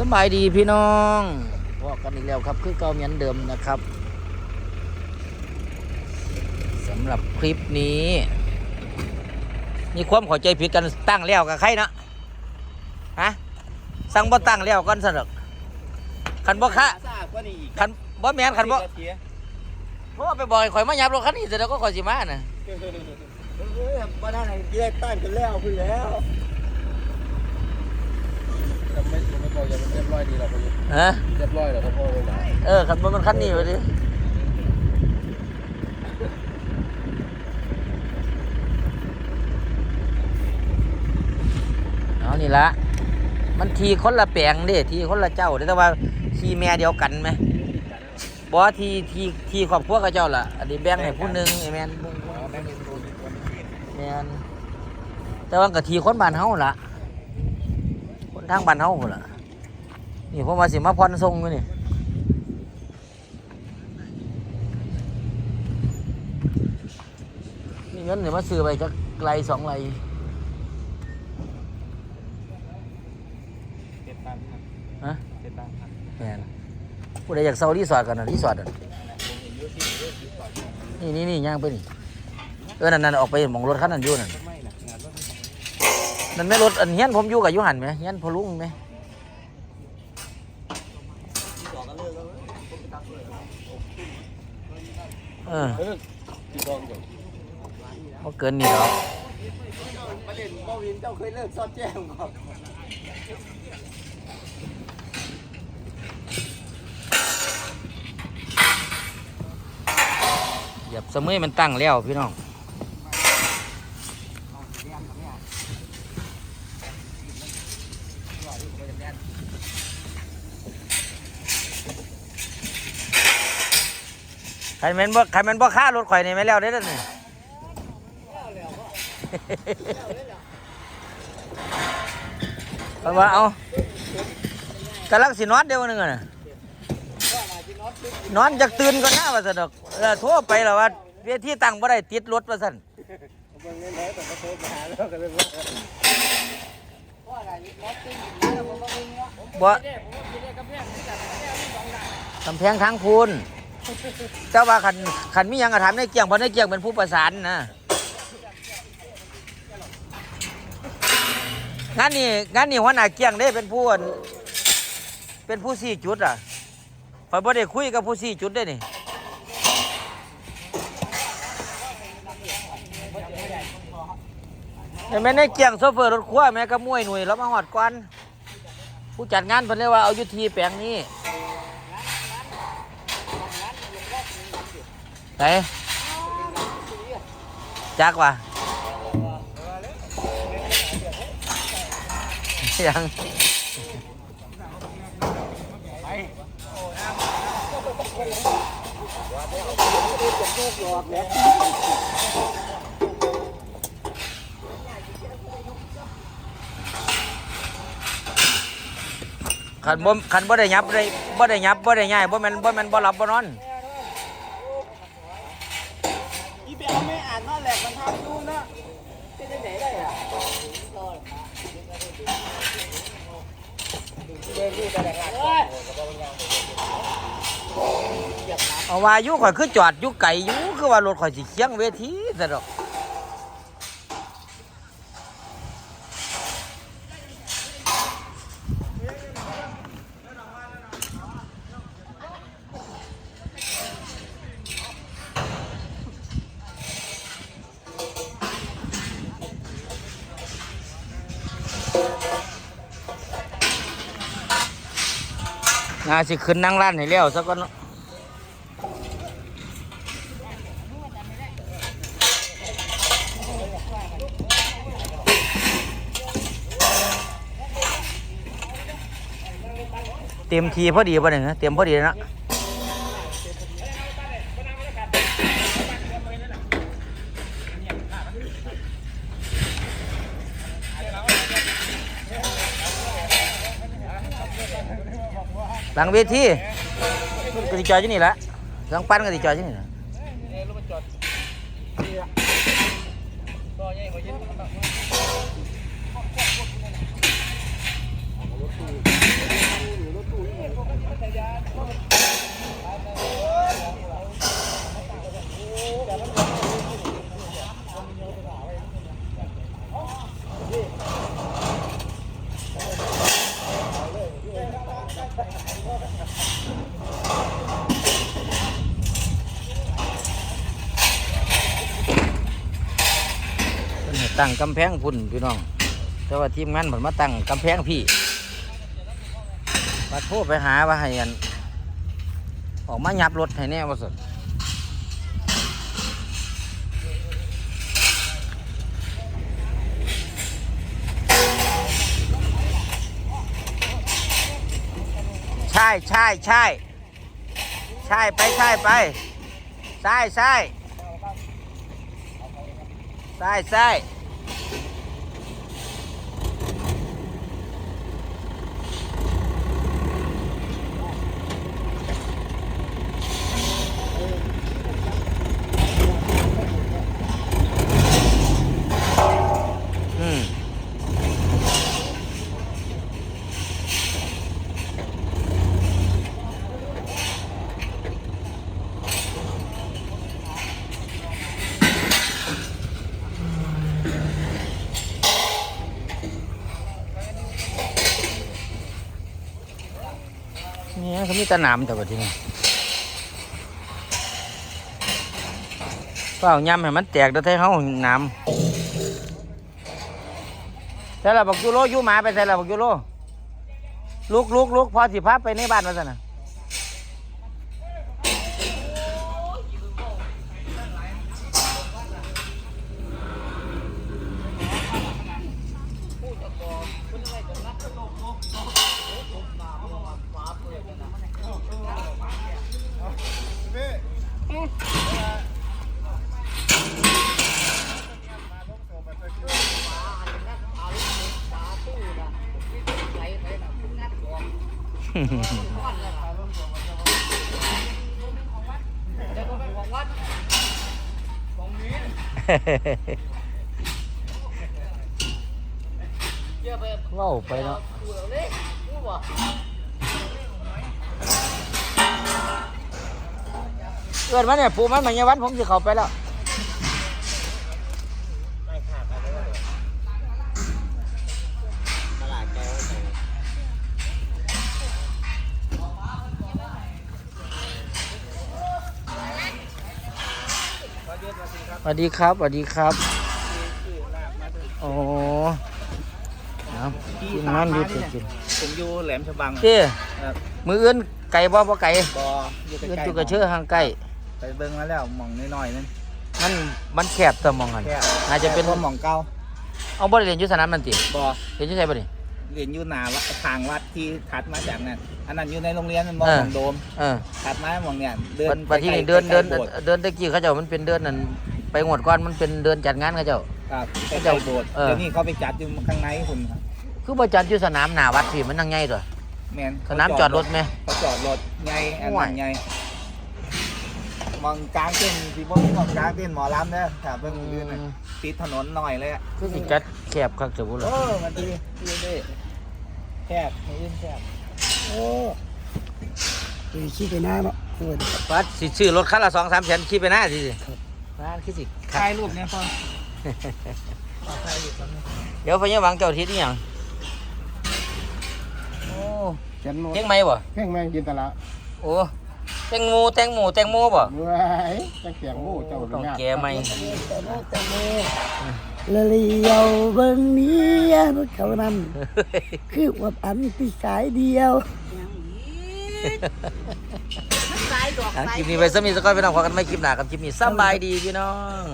สบายดีพี่น้องพอกันอีกแล้วครับ คือเก่าเหมือนเดิมนะครับสำหรับคลิปนี้ มีความเข้าใจผิดกันตั้งแล้วกับใครเนาะฮะสั่งบ่ตั้งแล้วก่อนสนุกคันบ่คะทราบว่านี่อีกคันบ่แม่นคันบ่เสียเพราะว่าไปบอกให้ข่อยมายับรถคันนี้เสร็จแล้วก็ข่อยสิมาน่ะเฮ้ยบ้านไหนแยกต้านกันแล้วพี่แล้ว ไม่ไม่บอกอย่าเรียบร้อยดีหรอกพี่ฮะเรียบร้อยแล้วครับพ่อเลยนะเออคันบ่มันคันนี้ไปดิเอานี่ละมันทีคนละแปลงเด้ทีคนละเจ้าเด้แต่ว่าทีแม่เดียวกันไหมบ่ทีทีทีครอบครัวกับเจ้าล่ะอันนี้แบ่งให้ผู้หนึงไอ้แม่นแม่งโดนแม่นแต่ว่าก็ทีคนบ้านเฮาล่ะคน ทางบ้านเฮาพุ่นล่ะนี่ผมว่าสิมาพรส่งอยู่นี่มีเงินเดี๋ยวมาซื้อไปจักไรสองไรเจ็ดตันครับฮะเจ็ดตันครับแม่นผู้ใดอยากเซารีสอร์ทกันนะรีสอร์ทอะนี่นี่นี่ย่างไปนี่เออนั่นนั่นออกไปหมองรถคันนั้นอยู่นั่น ไม่นะงานรถ นั่นไม่รถอันเฮียนผมอยู่กับยูหันไหมเฮียนพอลุงไหมเออเออพี่กองอยู่บ่เกินนี่หรอกประเด็นบ่วินเจ้าเคยเลิกซอดแจ้งครับเหยียบสมอมันตั้งแล้วพี่น้อง ใครแมันบ่ใครแมันบ่ค่ารถข่อยนี่ไม่แล้วได้อเด้อนี่เอาว่าเอากำลังสินอนเดียวนึงอะน่ะนอนจากตื่นก็น่าว่าสนอกเออโทรไปแล้วว่าเวทีตั้งบ่ได้ติดรถว่าซั่นเบิ่งเงินไหนแต่ก็โทรมาหาแล้วกันเลยว่าบ่กำแพงทางพูน แต่ว่าคันคันมีหยังก็ถามในเกียงเพราะในเกียงเป็นผู้ประสานนะงานนี้งานนี้หัวหน้าเกียงได้เป็นผู้อั่นเป็นผู้สี่จุดอะคอยบ่ได้คุยกับผู้สี่จุดได้นี่เห็นไหมในเกียงโซเฟอร์รถครัวแม่ก็มวยหน่วยแล้วมาหอดก่อนผู้จัดงานเพิ่นเลยว่าเอาอยุทีแปลงนี้ ไหนจักว่ะยังคันบ่คันบ่ได้ยับได้บ่ได้ยับบ่ได้ง่ายบ่แม่นบ่แม่นบ่หลับบ่นอน เปียไม่อ่านนอนแหละมันทำดูนะจะได้ไหนได้อะเดินดูแต่ลกอะเอาว่ายุ่ข่อยคือจอดยุ่ไก่ยุ่คือว่ารถข่อยสิเคียงเวทีสะดอก น่าสิขึ้นนั่งร้านให้แล้วสัก่อนเนาะเต็มทีพอดีป่ะเนี่ยเต็มพอดีนะ หลังเวทีกติจอยที่นี่แหละหลังปั้นกติจอยที่นี่แหละ รถมันจอดก็ยังหัวยิน เพิ่นให้ ตั้งกำแพงพุ่นพี่น้อง แต่ว่าทีมงานผมมาตั้งกำแพงพี่มาโทรไปหาว่าให้อันออกมาหยับรถให้แน่ว่าสุดใช่ใช่ใช่ใช่ไปใช่ไปใช่ใช่ใช่ใช่ นี่ยเขามีตะหนามแต่ว่าที่นี่เปล่าย่ำให้มันแตกเดี๋ยวให้เขาหนามใส่ละบักยูโรยูหมาไปใส่ละบักยูโรลุกลุกลุกพอสิพับไปในบ้านมาสินะ ว้าไปเนาะเกิดมาเนี่ยปูมันมันยาวันผมสิเข้าไปแล้ว ตลาดแกไว้ใส่ สวัสดีครับสวัสดีครับโอ้เอากินมันดูสิกินผมอยู่แหลมฉบังเจ้ครับมืออื่นไก่บ่บ่ไก่บออยู่ใกอื่นล้ๆจุกกระเชื่อห่างไก่ไปเบิ่งมาแล้วหมองน้อยๆนั่นมันมันแคบแตะมองกันแค่น่าจะเป็นแค่หมองเก่าเอาบ่ได้เรียนอยุสนามมันติบอเรียนอยุใช่บ่นี่เรียนอยู่หนาวัดทางวัดที่ถัดมาจากนั้นอันนั้นอยู่ในโรงเรียนมันมองเออหมองโดมเออถัดมาหมองเนี่ยเดิบันดบัดที่นี่ใกล้ๆเดินเดินใกล้ๆโบสถ์เดินตะกี้เขาเจ้ามันเป็นเดินนั่น ไปงวดก่อนมันเป็นเดินจัดงานเขาเจ้า ครับใกเจ้าล้ๆโบสถ์เออ เดี๋ยวนี้เขาไปจัดอยู่ข้างในคุณครับคือบ่จัดอยู่สนามหน้าวัดพี่มันนั่งใหญ่ตัวแมนสนามจอดรถไหม เขาจอดรถใหญ่อันห่วนั้ยนใหญ่มองกลางเต้นที่พวกนี้มองกลางเต้นหมอลำเนี่ยถ้าเบิ่งเรื่องนั้นติดถนนหน่อยเลยอะคือสิจัดแคบคักจะบ่เอล่ะอมันดีดีเลยแคบไม่ยื่นแคบโอ้ยขี้ไปหน้าเนาะเออปัดสิซื้อรถคันละ2-3แสนขี่ไปหน้าสิ ร้านคือสิถ่ายรูปเนี่ยพ่อถ่ายรูปกันเดี๋ยวพญาหวังเจ้าทิศนี่หยังโอ้เขียนโน้ตเพ่งไหมบ่แข้งแมงกินตะละโอ้แตงโมแตงโมแตงโมบ่เว้ยจังเสียงโอ้เจ้าต้องยากแก้ไหมละเลียวเบิ่งเมียรถเขานั้นคือว่าอันที่สายเดียวอะ คลิปนี้ไปสมีสกอนไปน้องขอกันไม่คลิปหนากับคลิปนี้สำบายดีพี่น้อง